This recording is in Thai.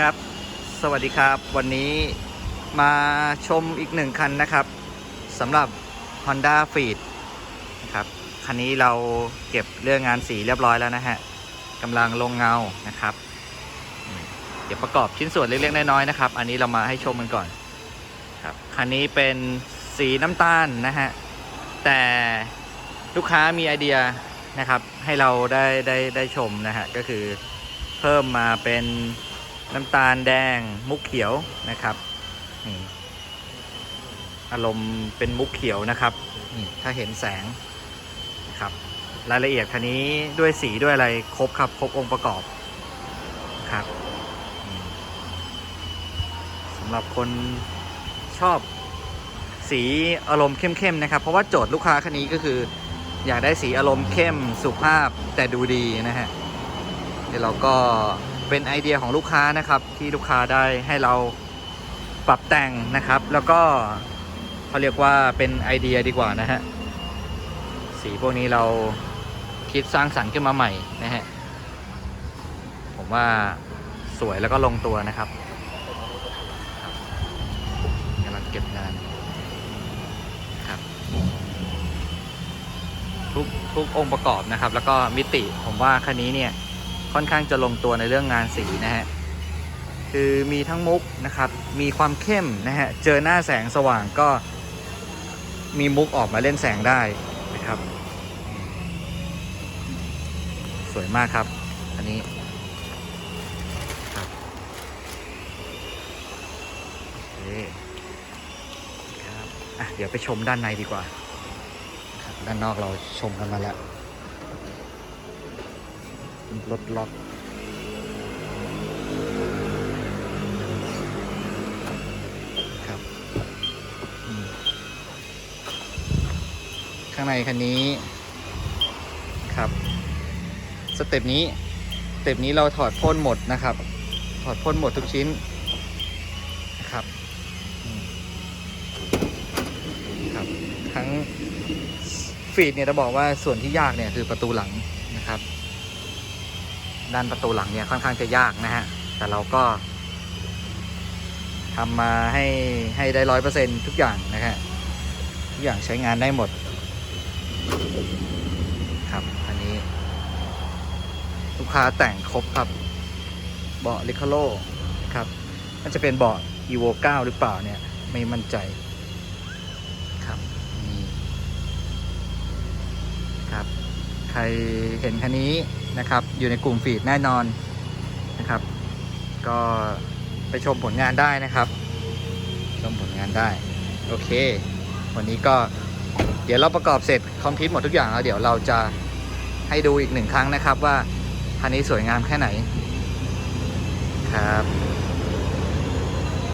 ครับ สวัสดีครับ วันนี้มาชมอีกหนึ่งคันนะครับสำหรับ Honda f e e d นะครับ คันนี้เราเก็บเรื่องงานสีเรียบร้อยแล้วนะฮะกำลังลงเงานะครับ เดี๋ยวประกอบชิ้นส่วนเล็กๆน้อยๆนะครับ อันนี้เรามาให้ชมกันก่อนครับ คันนี้เป็นสีน้ำตาลนะฮะ แต่ลูกค้ามีไอเดียนะครับ ให้เราได้ได้ได้ชมนะฮะ ก็คือเพิ่มมาเป็น น้ำตาลแดงมุกเขียวนะครับอารมณ์เป็นมุกเขียวนะครับถ้าเห็นแสงนะครับรายละเอียดคันนี้ด้วยสีด้วยอะไรครบครับครบองค์ประกอบครับสำหรับคนชอบสีอารมณ์เข้มๆนะครับ เพราะว่าโจทย์ลูกค้าคันนี้ก็คือ อยากได้สีอารมณ์เข้มสุภาพแต่ดูดีนะฮะเดี๋ยวเราก็ เป็นไอเดียของลูกค้านะครับที่ลูกค้าได้ให้เราปรับแต่งนะครับ แล้วก็เขาเรียกว่าเป็นไอเดียดีกว่านะฮะสีพวกนี้เราคิดสร้างสรรค์ขึ้นมาใหม่นะฮะผมว่าสวยแล้วก็ลงตัวนะครับครับกำลังเก็บงานครับทุกทุกองค์ประกอบนะครับ แล้วก็มิติผมว่าคันนี้เนี่ย ค่อนข้างจะลงตัวในเรื่องงานสีนะฮะคือมีทั้งมุกนะครับ มีความเข้มนะฮะ เจอหน้าแสงสว่างก็มีมุกออกมาเล่นแสงได้นะครับ สวยมากครับ อันนี้ครับโอเคครับอะเดี๋ยวไปชมด้านในดีกว่าครับด้านนอกเราชมกันมาแล้ว รถล็อกครับข้างในคันนี้ครับสเต็ปนี้สเต็ปนี้เราถอดพ่นหมดนะครับ ถอดพ่นหมดทุกชิ้นนะครับครับทั้งฟีดเนี่ยจะบอกว่าส่วนที่ยากเนี่ยคือประตูหลังนะครับ ด้านประตูหลังเนี่ยค่อนข้างจะยากนะฮะ แต่เราก็ทำมาให้ให้ได้ร้อยเปอร์เซ็นทุกอย่างนะฮะ ทุกอย่างใช้งานได้หมด ครับ อันนี้ ลูกค้าแต่งครบครับ เบาะลิคาโลครับน่าจะเป็นเบาะ evo 9หรือเปล่าเนี่ย ไม่มั่นใจครับนี่ครับ ใครเห็นคันนี้ นะครับ อยู่ในกลุ่มฟีดแน่นอนนะครับ ก็ไปชมผลงานได้นะครับ ชมผลงานได้ โอเค วันนี้ก็เดี๋ยวเราประกอบเสร็จคอมพิวต์หมดทุกอย่างแล้วเดี๋ยวเราจะให้ดูอีกหนึ่งครั้งนะครับว่าคันนี้สวยงามแค่ไหนครับ